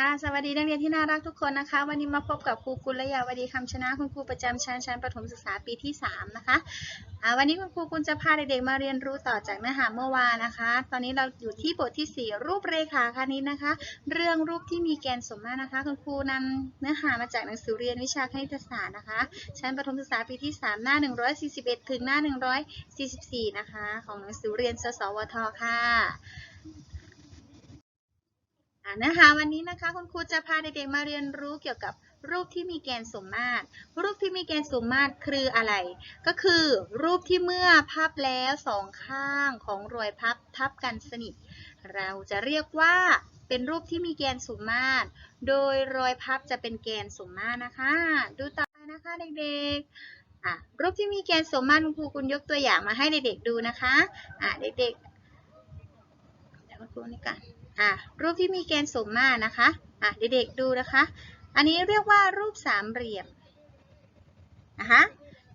ค่ะสวัสดีนักเรียนที่น่ารักทุกคนนะคะ วันนี้มาพบกับครูกุลยาวดีคำชนะคุณครูประจำชั้นชั้นประถมศึกษาปีที่ 3 นะคะอ่าวันนี้คุณครูกุลจะพาเด็กๆมาเรียนรู้ต่อจากเนื้อหาเมื่อวานนะคะ ตอนนี้เราอยู่ที่บทที่ 4 รูปเรขาคณิตนะคะ เรื่องรูปที่มีแกนสมมาตรนะคะ คุณครูนำเนื้อหามาจากหนังสือเรียนวิชาคณิตศาสตร์นะคะ ชั้นประถมศึกษาปีที่ 3 หน้า 141 ถึงหน้า 144 นะคะ ของหนังสือเรียนสสวทค่ะ นื้อหาวันนี้นะคะคุณครูจะพาเด็กๆมาเรียนรู้เกี่ยวกับรูปที่มีแกนสมมาตร รูปที่มีแกนสมมาตรคืออะไร ก็คือรูปที่เมื่อพับแล้วสองข้างของรอยพับทับกันสนิท เราจะเรียกว่าเป็นรูปที่มีแกนสมมาตร โดยรอยพับจะเป็นแกนสมมาตรนะคะ ดูต่อไปนะคะเด็กๆอะรูปที่มีแกนสมมาตรคุณครูคุณยกตัวอย่างมาให้เด็กๆดูนะคะอะเด็กๆเดี๋ยวคุณครูนี่กัน อะรูปที่มีแกนสมมาตรนะคะอะเด็กๆดูนะคะ อันนี้เรียกว่ารูปสามเหลี่ยมนะคะ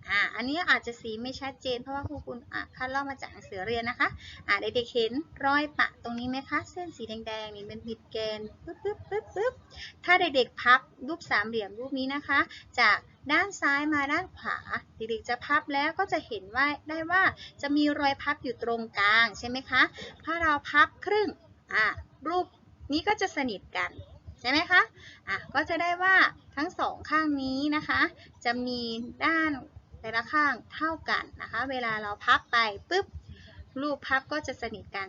อะอันนี้อาจจะสีไม่ชัดเจน เพราะว่าครูคุณอะคัดลอกมาจากหนังสือเรียนนะคะอะเด็กๆเห็นรอยปะตรงนี้ไหมคะ เส้นสีแดงๆนี่เป็นบิดแกนปึ๊บปึ๊บปึ๊บปึ๊บถ้าเด็กๆพับรูปสามเหลี่ยมรูปนี้นะคะ จากด้านซ้ายมาด้านขวาเด็กๆจะพับแล้วก็จะเห็นว่าได้ว่าจะมีรอยพับอยู่ตรงกลางใช่ไหมคะ ถ้าเราพับครึ่ง อะรูปนี้ก็จะสนิทกันใช่ไหมคะอะก็จะได้ว่าทั้งสองข้างนี้นะคะ จะมีด้านแต่ละข้างเท่ากันนะคะ เวลาเราพับไปปุ๊บรูปพับก็จะสนิทกัน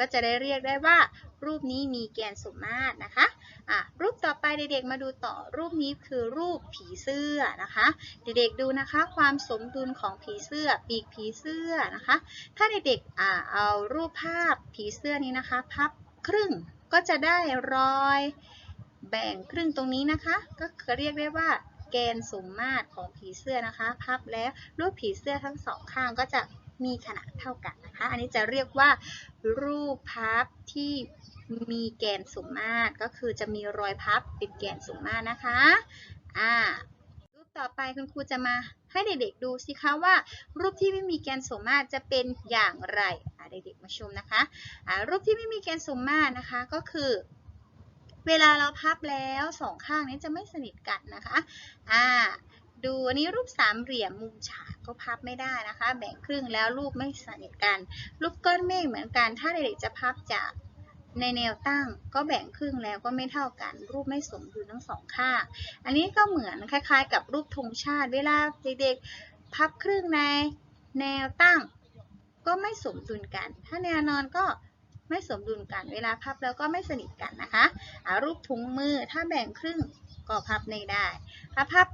ก็จะได้เรียกได้ว่า รูปนี้มีแกนสมมาตรนะคะอะรูปต่อไปเด็กๆมาดูต่อรูปนี้คือรูปผีเสื้อนะคะ เด็กๆดูนะคะความสมดุลของผีเสื้อปีกผีเสื้อนะคะ ถ้าเด็กๆอ่าเอารูปภาพผีเสื้อนี้นะคะ พับครึ่งก็จะได้รอยแบ่งครึ่งตรงนี้นะคะ ก็เรียกได้ว่าแกนสมมาตรของผีเสื้อนะคะ พับแล้วรูปผีเสื้อทั้งสองข้างก็จะ มีขนาดเท่ากันนะคะ อันนี้จะเรียกว่ารูปพับที่มีแกนสมมาตรก็คือจะมีรอยพับเป็นแกนสมมาตรนะคะ อ่า รูปต่อไปคุณครูจะมาให้เด็กๆดูสิคะว่า รูปที่ไม่มีแกนสมมาตรจะเป็นอย่างไรอะเด็กๆมาชมนะคะอ่ารูปที่ไม่มีแกนสมมาตรนะคะก็คือ เวลาเราพับแล้วสองข้างนี้จะไม่สนิทกันนะคะ อ่า ดูอันนี้รูปสามเหลี่ยมมุมฉากก็พับไม่ได้นะคะ แบ่งครึ่งแล้วรูปไม่สนิทกัน รูปก้อนเมฆเหมือนกัน ถ้าเด็กๆจะพับจากในแนวตั้งก็แบ่งครึ่งแล้วก็ไม่เท่ากัน รูปไม่สมดุลทั้งสองข้าง อันนี้ก็เหมือนคล้ายๆ กับรูปธงชาติ เวลาเด็กๆพับครึ่งในแนวตั้ง ก็ไม่สมดุลกัน ถ้าแนวนอนก็ไม่สมดุลกัน เวลาพับแล้วก็ไม่สนิทกันนะคะอารูปถุงมือถ้าแบ่งครึ่งก็พับไม่ได้ถ้าพับ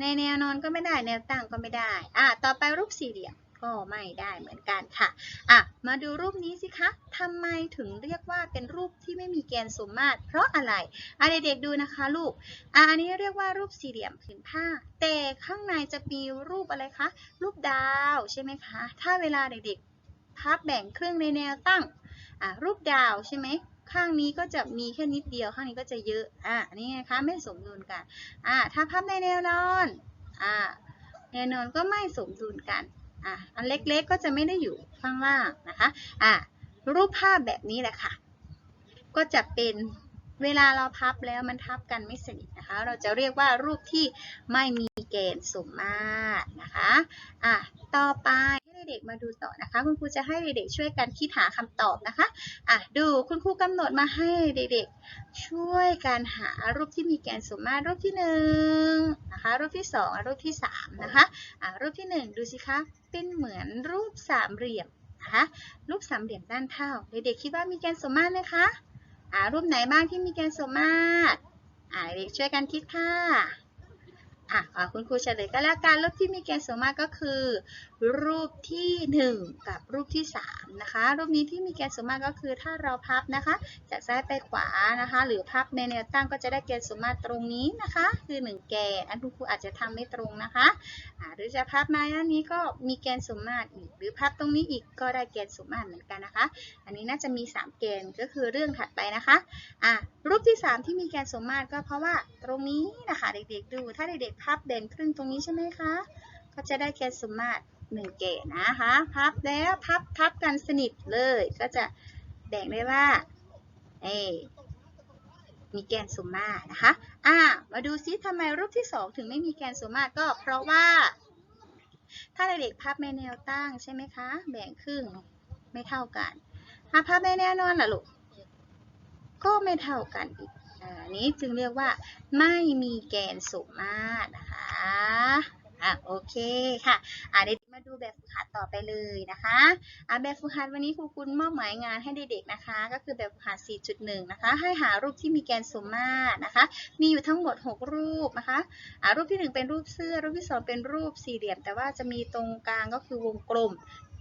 ในแนวนอนก็ไม่ได้แนวตั้งก็ไม่ได้อ่าต่อไปรูปสี่เหลี่ยมก็ไม่ได้เหมือนกันค่ะอะ มาดูรูปนี้สิคะทำไมถึงเรียกว่าเป็นรูปที่ไม่มีแกนสมมาตร เพราะอะไรอะเด็กๆดูนะคะลูกอะอันนี้เรียกว่ารูปสี่เหลี่ยมผืนผ้า แต่ข้างในจะมีรูปอะไรคะ รูปดาวใช่ไหมคะ ถ้าเวลาเด็กๆ พับแบ่งครึ่งในแนวตั้งอะรูปดาวใช่ไหม ข้างนี้ก็จะมีแค่นิดเดียว ข้างนี้ก็จะเยอะ อะนี่นะคะ ไม่สมดุลกัน อะถ้าพับในแนวนอน อะแนวนอนก็ไม่สมดุลกัน อะอันเล็กๆก็จะไม่ได้อยู่ข้างล่างนะคะ อะรูปภาพแบบนี้แหละค่ะ ก็จะเป็น เวลาเราพับแล้วมันทับกันไม่สนิทนะคะ เราจะเรียกว่ารูปที่ไม่มีแกนสมมาตรนะคะอะต่อไปให้เด็กมาดูต่อนะคะ คุณครูจะให้เด็กๆช่วยกันคิดหาคำตอบนะคะอะดูคุณครูกำหนดมาให้เด็กๆ ช่วยการหารูปที่มีแกนสมมาตรรูปที่หนึ่งนะคะรูปที่สองรูปที่สามนะคะอะรูปที่หนึ่งดูสิคะเป็นเหมือนรูปสามเหลี่ยมนะคะรูปสามเหลี่ยมด้านเท่า เด็กๆคิดว่ามีแกนสมมาตรไหมคะ อ่ารูปไหนบ้างที่มีแกนสมมาตรอ่าเด็กช่วยกันคิดค่ะอะคุณครูเฉลยก็แล้วกันรูปที่มีแกนสมมาตรก็คือ รูปที่ 1 กับรูปที่ 3 นะคะ รูปนี้ที่มีแกนสมมาตรก็คือถ้าเราพับนะคะ จากซ้ายไปขวานะคะ หรือพับในแนวตั้งก็จะได้แกนสมมาตรตรงนี้นะคะ คือ 1 แกนอันคุณครูอาจจะทำไม่ตรงนะคะหรือจะพับมาด้านนี้ก็มีแกนสมมาตรอีก หรือพับตรงนี้อีกก็ได้แกนสมมาตรเหมือนกันนะคะ อันนี้น่าจะมี 3 แกนก็คือเรื่องถัดไปนะคะอะรูปที่ 3 ที่มีแกนสมมาตรก็เพราะว่าตรงนี้นะคะเด็กๆดู ถ้าเด็กๆพับเด่นครึ่งตรงนี้ใช่ไหมคะก็จะได้แกนสมมาตร หนึ่งเกณฑ์นะคะพับแล้วพับทับกันสนิทเลย ก็จะแบ่งได้ว่าเอมีแกนสมมาตรนะคะ อ่า มาดูซิทำไมรูปที่ 2 ถึงไม่มีแกนสมมาตรก็เพราะว่า ถ้าเด็กๆพับในแนวตั้งใช่ไหมคะ แบ่งครึ่งไม่เท่ากันถ้าพับในแนวนอนล่ะลูก ก็ไม่เท่ากันอีกอันนี้จึงเรียกว่าไม่มีแกนสมมาตรนะคะ โอเคค่ะอะเด็กๆมาดูแบบฝึกหัดต่อไปเลยนะคะอะแบบฝึกหัดวันนี้ครูคุณมอบหมายงานให้เด็กๆนะคะ ก็คือแบบฝึกหัด 4.1 นะคะ ให้หารูปที่มีแกนสมมาตรนะคะ มีอยู่ทั้งหมด 6 รูปนะคะอะรูปที่ 1 เป็นรูปเสื้อ รูปที่ 2 เป็นรูปสี่เหลี่ยม แต่ว่าจะมีตรงกลางก็คือวงกลม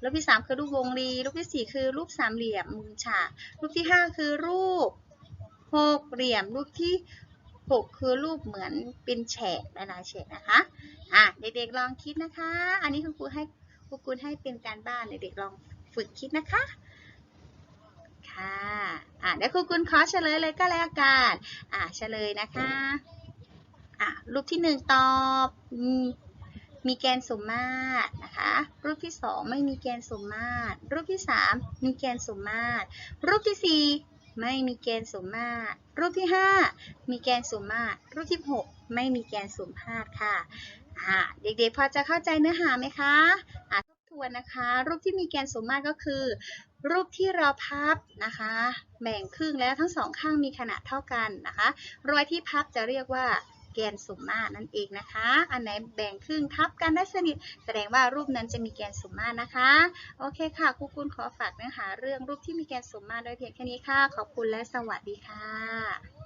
รูปที่ 3 คือรูปวงรี รูปทีสี่4 คือรูปสามเหลี่ยมมุมฉาก รูปที่ 5 คือรูปหกเหลี่ยม รูปที่ 6 คือรูปเหมือนเป็นแฉกหลายแฉกนะคะอะเด็กๆลองคิดนะคะ อันนี้คุณครูให้ครูคุณให้เป็นการบ้านเด็กๆลองฝึกคิดนะคะค่ะอะเดี๋ยวครูคุณขอเฉลยเลยก็แล้วกันอะเฉลยนะคะอะรูปที่หนึ่งตอบมมีแกนสมมาตรนะคะ รูปที่สองไม่มีแกนสมมาตร รูปที่สามมีแกนสมมาตร รูปที่สี่ ไม่มีแกนสมมาตร รูปที่ห้ามีแกนสมมาตร รูปที่หกไม่มีแกนสมมาตรค่ะอ่าเด็กๆ พอจะเข้าใจเนื้อหาไหมคะอ่าทบทวนนะคะ รูปที่มีแกนสมมาตรก็คือ รูปที่เราพับนะคะแบ่งครึ่งแล้วทั้งสองข้างมีขนาดเท่ากันนะคะรอยที่พับจะเรียกว่า แกนสมมาตรนั่นเองนะคะ อันไหนแบ่งครึ่งทับกันได้สนิท แสดงว่ารูปนั้นจะมีแกนสมมาตรนะคะ โอเคค่ะครูคุณขอฝากเนื้อหาเรื่องรูปที่มีแกนสมมาตรโดยเพียงแค่นี้ค่ะ ขอบคุณและสวัสดีค่ะ